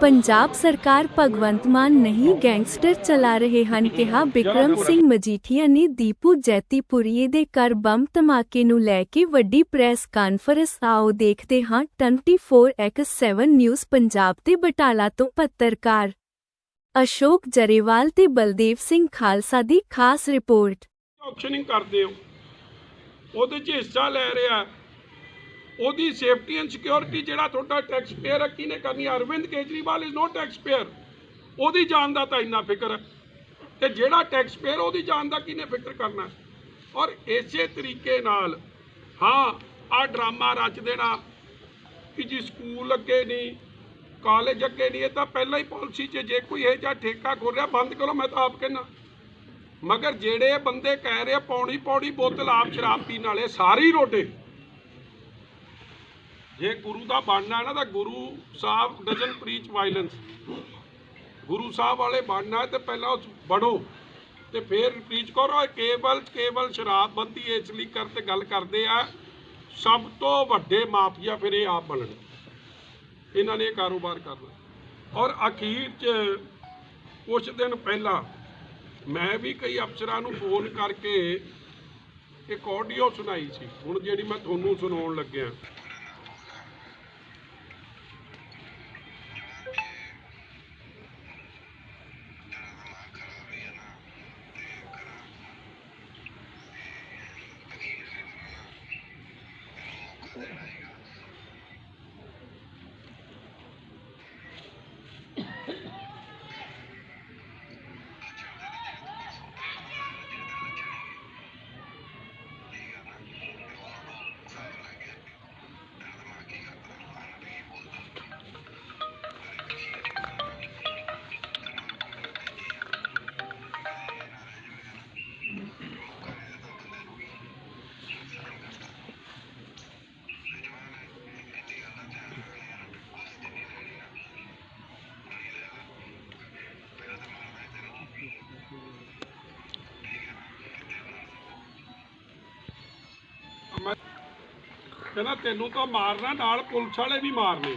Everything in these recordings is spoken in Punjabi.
ਪੰਜਾਬ ਸਰਕਾਰ ਭਗਵੰਤ ਮਾਨ ਨਹੀਂ ਗੈਂਗਸਟਰ ਚਲਾ ਰਹੇ ਹਨ ਕਿਹਾ ਬਿਕਰਮ ਸਿੰਘ ਮਜੀਠੀਆ ਨੇ ਦੀਪੂ ਜੈਤੀਪੁਰੀਏ ਦੇ ਘਰ ਬੰਬ ਧਮਾਕੇ ਨੂੰ ਲੈ ਕੇ ਵੱਡੀ ਪ੍ਰੈਸ ਕਾਨਫਰੰਸ ਆਓ ਦੇਖਦੇ ਹਾਂ 24x7 ਨਿਊਜ਼ ਪੰਜਾਬ ਤੇ ਬਟਾਲਾ ਤੋਂ ਪੱਤਰਕਾਰ ਅਸ਼ੋਕ ਜਰੇਵਾਲ ਤੇ ਬਲਦੇਵ ਸਿੰਘ ਖਾਲਸਾ ਦੀ ਖਾਸ ਰਿਪੋਰਟ। ਆਕਸ਼ਨਿੰਗ ਕਰਦੇ ਹੋ। ਉਹਦੇ 'ਚ ਹਿੱਸਾ ਲੈ ਰਿਹਾ। ਉਹਦੀ ਸੇਫਟੀ ਐਂਡ ਸਿਕਿਉਰਿਟੀ ਜਿਹੜਾ ਤੁਹਾਡਾ ਟੈਕਸ ਪੇਅਰ ਹੈ, ਕਿਹਨੇ ਕਰਨੀ ਹੈ? Arvind Kejriwal is not taxpayer ਉਹਦੀ ਜਾਨ ਦਾ ਤਾਂ ਇੰਨਾ ਫਿਕਰ ਹੈ ਤੇ ਜਿਹੜਾ ਟੈਕਸ ਪੇਅਰ ਉਹਦੀ ਜਾਨ ਦਾ ਕਿਹਨੇ ਫਿਕਰ ਕਰਨਾ ਹੈ? ਔਰ ਇਸੇ ਤਰੀਕੇ ਨਾਲ, ਹਾਂ ਆ ਡਰਾਮਾ ਰਚ ਦੇਣਾ ਕਿ ਜੀ ਸਕੂਲ ਅੱਗੇ ਨਹੀਂ ਕਾਲਜ ਅੱਗੇ ਨਹੀਂ, ਇਹ ਤਾਂ ਪਹਿਲਾਂ ਹੀ ਪਾਲਿਸੀ 'ਚ ਜੇ ਕੋਈ ਇਹ ਜਾਂ ਠੇਕਾ ਖੋਲ ਰਿਹਾ, ਬੰਦ ਕਰੋ, ਮੈਂ ਤਾਂ ਆਪ ਕਹਿੰਦਾ ਮਗਰ ਜਿਹੜੇ ਬੰਦੇ ਕਹਿ ਰਹੇ ਆ ਪੌੜੀ ਪੌੜੀ ਬੋਤਲ ਆਪ ਸ਼ਰਾਬ ਪੀਣ ਵਾਲੇ, ਸਾਰੇ ਹੀ ਰੋਡੇ ਜੇ ਗੁਰੂ ਦਾ ਬਣਨਾ ਨਾ, ਤਾਂ Guru Sahib doesn't preach violence Guru Sahib ਵਾਲੇ ਬਣਨਾ ਤੇ ਪਹਿਲਾਂ ਉਸ ਬਣੋ ਤੇ ਫਿਰ ਪ੍ਰੀਚ ਕਰੋ। ਕੇਵਲ ਕੇਵਲ ਸ਼ਰਾਬਬੰਦੀ ਇਸ ਲਈ ਕਰ ਗੱਲ ਕਰਦੇ ਆ। ਸਭ ਤੋਂ ਵੱਡੇ ਮਾਫੀਆ ਫਿਰ ਇਹ ਆਪ ਬਣਨ। ਇਹਨਾਂ ਨੇ ਇਹ ਕਾਰੋਬਾਰ ਕਰਨਾ ਔਰ ਅਖੀਰ 'ਚ ਕੁਝ ਦਿਨ ਪਹਿਲਾਂ ਮੈਂ ਵੀ ਕਈ ਅਫਸਰਾਂ ਨੂੰ ਫੋਨ ਕਰਕੇ ਇੱਕ ਆਡੀਓ ਸੁਣਾਈ ਸੀ। ਹੁਣ ਜਿਹੜੀ ਮੈਂ ਤੁਹਾਨੂੰ ਸੁਣਾਉਣ ਲੱਗਿਆ। ਮੈਂ ਕਹਿੰਦਾ ਤੈਨੂੰ ਤਾਂ ਮਾਰਨਾ, ਨਾਲ ਪੁਲਿਸ ਵਾਲੇ ਵੀ ਮਾਰਨੇ।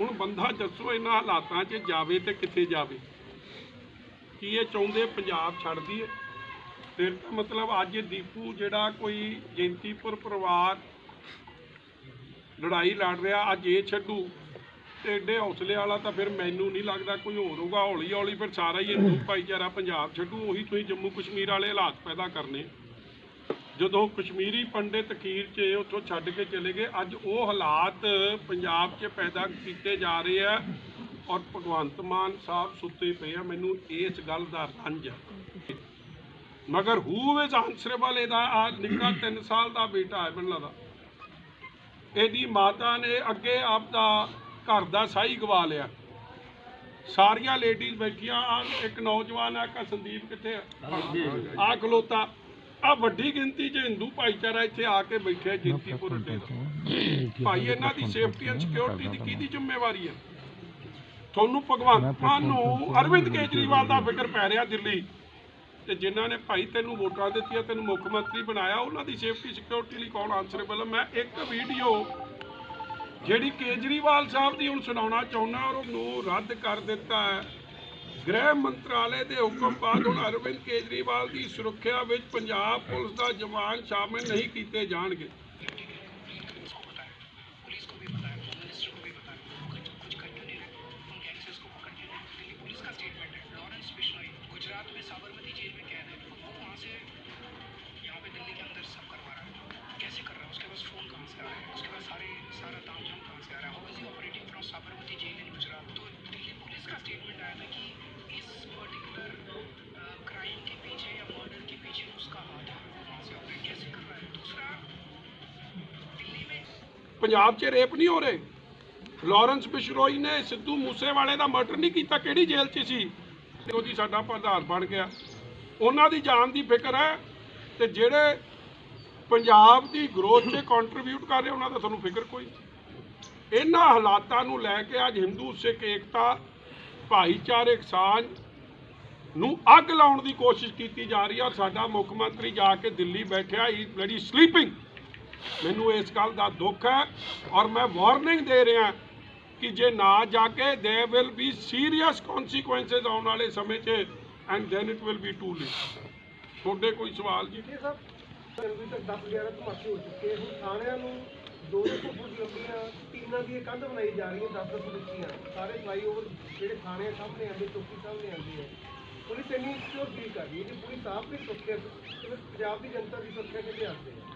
ਹੁਣ ਬੰਦਾ ਦੱਸੋ ਇਹਨਾਂ ਹਾਲਾਤਾਂ 'ਚ ਜਾਵੇ ਤੇ ਕਿੱਥੇ ਜਾਵੇ? ਕੀ ਇਹ ਚਾਹੁੰਦੇ ਪੰਜਾਬ ਛੱਡ ਦਈਏ? ਫਿਰ ਮਤਲਬ ਅੱਜ ਦੀਪੂ ਜਿਹੜਾ ਕੋਈ ਜੈਂਤੀਪੁਰ ਪਰਿਵਾਰ ਲੜਾਈ ਲੜ ਰਿਹਾ, ਅੱਜ ਇਹ ਛੱਡੂ। ਤੇ ਏਡੇ ਹੌਸਲੇ ਵਾਲਾ ਤਾਂ ਫਿਰ ਮੈਨੂੰ ਨਹੀਂ ਲੱਗਦਾ ਕੋਈ ਹੋਰ ਹੋਊਗਾ। ਹੌਲੀ ਹੌਲੀ ਫਿਰ ਸਾਰਾ ਹੀ ਹਿੰਦੂ ਭਾਈਚਾਰਾ ਪੰਜਾਬ ਛੱਡੂ। ਉਹੀ ਤੁਸੀਂ ਜੰਮੂ ਕਸ਼ਮੀਰ ਵਾਲੇ ਹਾਲਾਤ ਪੈਦਾ ਕਰਨੇ। ਜਦੋਂ ਕਸ਼ਮੀਰੀ ਪੰਡਿਤ ਅਖੀਰ 'ਚ ਉੱਥੋਂ ਛੱਡ ਕੇ ਚਲੇ ਗਏ, ਅੱਜ ਉਹ ਹਾਲਾਤ ਪੰਜਾਬ 'ਚ ਪੈਦਾ ਕੀਤੇ ਜਾ ਰਹੇ ਆ ਔਰ ਭਗਵੰਤ ਮਾਨ ਸਾਹਿਬ ਸੁੱਤੇ ਪਏ ਆ। ਮੈਨੂੰ ਇਸ ਗੱਲ ਦਾ ਰੰਜ ਹੈ ਮਗਰ ਹੂ ਇਜ਼ ਆਨਸਰੇਬਲ ਇਹਦਾ ਆ ਨਿੱਕਾ 3 ਸਾਲ ਦਾ ਬੇਟਾ ਹੈ ਮੈਨੂੰ ਲੱਗਦਾ। ਇਹਦੀ ਮਾਤਾ ਨੇ ਅੱਗੇ ਆਪ ਦਾ ਘਰ ਦਾ ਸਾਈ ਗਵਾ ਲਿਆ। ਸਾਰੀਆਂ ਲੇਡੀਜ਼ ਬੈਠੀਆਂ ਆ ਇੱਕ ਨੌਜਵਾਨ ਆ ਕਾ ਸੰਦੀਪ ਕਿੱਥੇ ਆ? ਆ ਖਲੋਤਾ। ਆ ਵੱਡੀ ਗਿਣਤੀ 'ਚ ਹਿੰਦੂ ਭਾਈਚਾਰਾ ਇੱਥੇ ਆ ਕੇ ਬੈਠਿਆ ਜਿੰਤੀਪੁਰ ਦਾ ਭਾਈ ਇਹਨਾਂ ਦੀ ਸੇਫਟੀ ਐਂਡ ਸਿਕਿਉਰਿਟੀ ਦੀ ਕਿਹਦੀ ਜ਼ਿੰਮੇਵਾਰੀ ਹੈ ਤੁਹਾਨੂੰ ਭਗਵੰਤ ਮਾਨ ਨੂੰ ਅਰਵਿੰਦ ਕੇਜਰੀਵਾਲ ਦਾ ਫਿਕਰ ਪੈ ਰਿਹਾ ਦਿੱਲੀ। ਤੇ ਜਿਨ੍ਹਾਂ ਨੇ ਭਾਈ ਤੈਨੂੰ ਵੋਟਾਂ ਦਿੱਤੀਆਂ ਤੈਨੂੰ ਮੁੱਖ ਮੰਤਰੀ ਬਣਾਇਆ ਉਹਨਾਂ ਦੀ ਸੇਫਟੀ ਸਿਕਿਉਰਿਟੀ ਲਈ ਕੌਣ ਆਨਸਰੇਬਲ ਹੈ ਮੈਂ ਇੱਕ ਵੀਡੀਓ ਜਿਹੜੀ ਕੇਜਰੀਵਾਲ ਸਾਹਿਬ ਦੀ ਹੁਣ ਸੁਣਾਉਣਾ ਚਾਹੁੰਦਾ ਔਰ ਉਹਨੂੰ ਰੱਦ ਕਰ ਦਿੱਤਾ ਹੈ। ਗ੍ਰਹਿ ਮੰਤਰਾਲੇ ਦੇ ਹੁਕਮ ਬਾਅਦ ਹੁਣ ਅਰਵਿੰਦ ਕੇਜਰੀਵਾਲ ਦੀ ਸੁਰੱਖਿਆ ਵਿੱਚ ਪੰਜਾਬ ਪੁਲਿਸ ਦਾ ਜਵਾਨ ਸ਼ਾਮਿਲ ਨਹੀਂ ਕੀਤੇ ਜਾਣਗੇ। ਪੰਜਾਬ 'ਚ ਰੇਪ ਨਹੀਂ ਹੋ ਰਹੇ। ਲਾਰੈਂਸ ਬਿਸ਼ਰੋਈ ਨੇ ਸਿੱਧੂ ਮੂਸੇਵਾਲੇ ਦਾ ਮਰਡਰ ਨਹੀਂ ਕੀਤਾ, ਕਿਹੜੀ ਜੇਲ੍ਹ 'ਚ ਸੀ? ਤੇ ਉਹਦੀ ਸਾਡਾ ਪ੍ਰਧਾਨ ਬਣ ਗਿਆ। ਉਹਨਾਂ ਦੀ ਜਾਨ ਦੀ ਫਿਕਰ ਹੈ ਤੇ ਜਿਹੜੇ ਪੰਜਾਬ ਦੀ ਗਰੋਥ 'ਚ ਕੰਟਰੀਬਿਊਟ ਕਰ ਰਹੇ, ਉਹਨਾਂ ਦਾ ਤੁਹਾਨੂੰ ਫਿਕਰ ਕੋਈ ਨਹੀਂ। ਇਹਨਾਂ ਹਾਲਾਤਾਂ ਨੂੰ ਲੈ ਕੇ ਅੱਜ ਹਿੰਦੂ, ਸਿੱਖ, ਏਕਤਾ ਭਾਈਚਾਰਕ ਸਾਂਝ ਨੂੰ ਅੱਗ ਲਾਉਣ ਦੀ ਕੋਸ਼ਿਸ਼ ਕੀਤੀ ਜਾ ਰਹੀ ਹੈ। ਔਰ ਸਾਡਾ ਮੁੱਖ ਮੰਤਰੀ ਜਾ ਕੇ ਦਿੱਲੀ ਬੈਠਿਆ ਹੀ ਬਲੱਡੀ ਸਲੀਪਿੰਗ ਮੈਨੂੰ ਇਸ ਗੱਲ ਦਾ ਦੁੱਖ ਹੈ ਔਰ ਮੈਂ ਵਾਰਨਿੰਗ ਦੇ ਰਿਹਾ ਕਿ ਜੇ ਨਾ ਜਾ ਕੇ they will be serious consequences ਆਉਣ ਵਾਲੇ ਸਮੇਂ 'ਚ and then it will be too late ਤੁਹਾਡੇ ਕੋਈ ਸਵਾਲ ਜੀ? ਇਹ ਸਭ ਜਨਵਰੀ ਤੱਕ 10 11 ਧਮਾਕੇ ਹੋ ਚੁੱਕੇ ਹੁਣ ਥਾਣਿਆਂ ਨੂੰ ਦੋ ਦੋ ਫੁੱਟ ਲੰਬੀਆਂ ਟੀਨਾਂ ਦੀ ਕੰਧ ਬਣਾਈ ਜਾ ਰਹੀ ਹੈ 10 10 ਫੁੱਟ ਸਾਰੇ ਫਲਾਈਓਵਰ ਜਿਹੜੇ ਥਾਣੇ ਸਾਹਮਣੇ ਆਉਂਦੇ, ਚੌਕੀ ਸਾਹਮਣੇ ਆਉਂਦੀ ਹੈ ਪੁਲਿਸ ਇੰਨੀ ਸਿਕਿਉਰ ਫੀਲ ਕਰ ਰਹੀ ਹੈ ਕਿ ਪੁਲਿਸ ਆਪ ਵੀ ਸੁਰੱਖਿਆ ਪੰਜਾਬ ਦੀ ਜਨਤਾ ਦੀ ਸੁਰੱਖਿਆ ਕਿੱਥੇ ਆਉਂਦੇ ਹੈ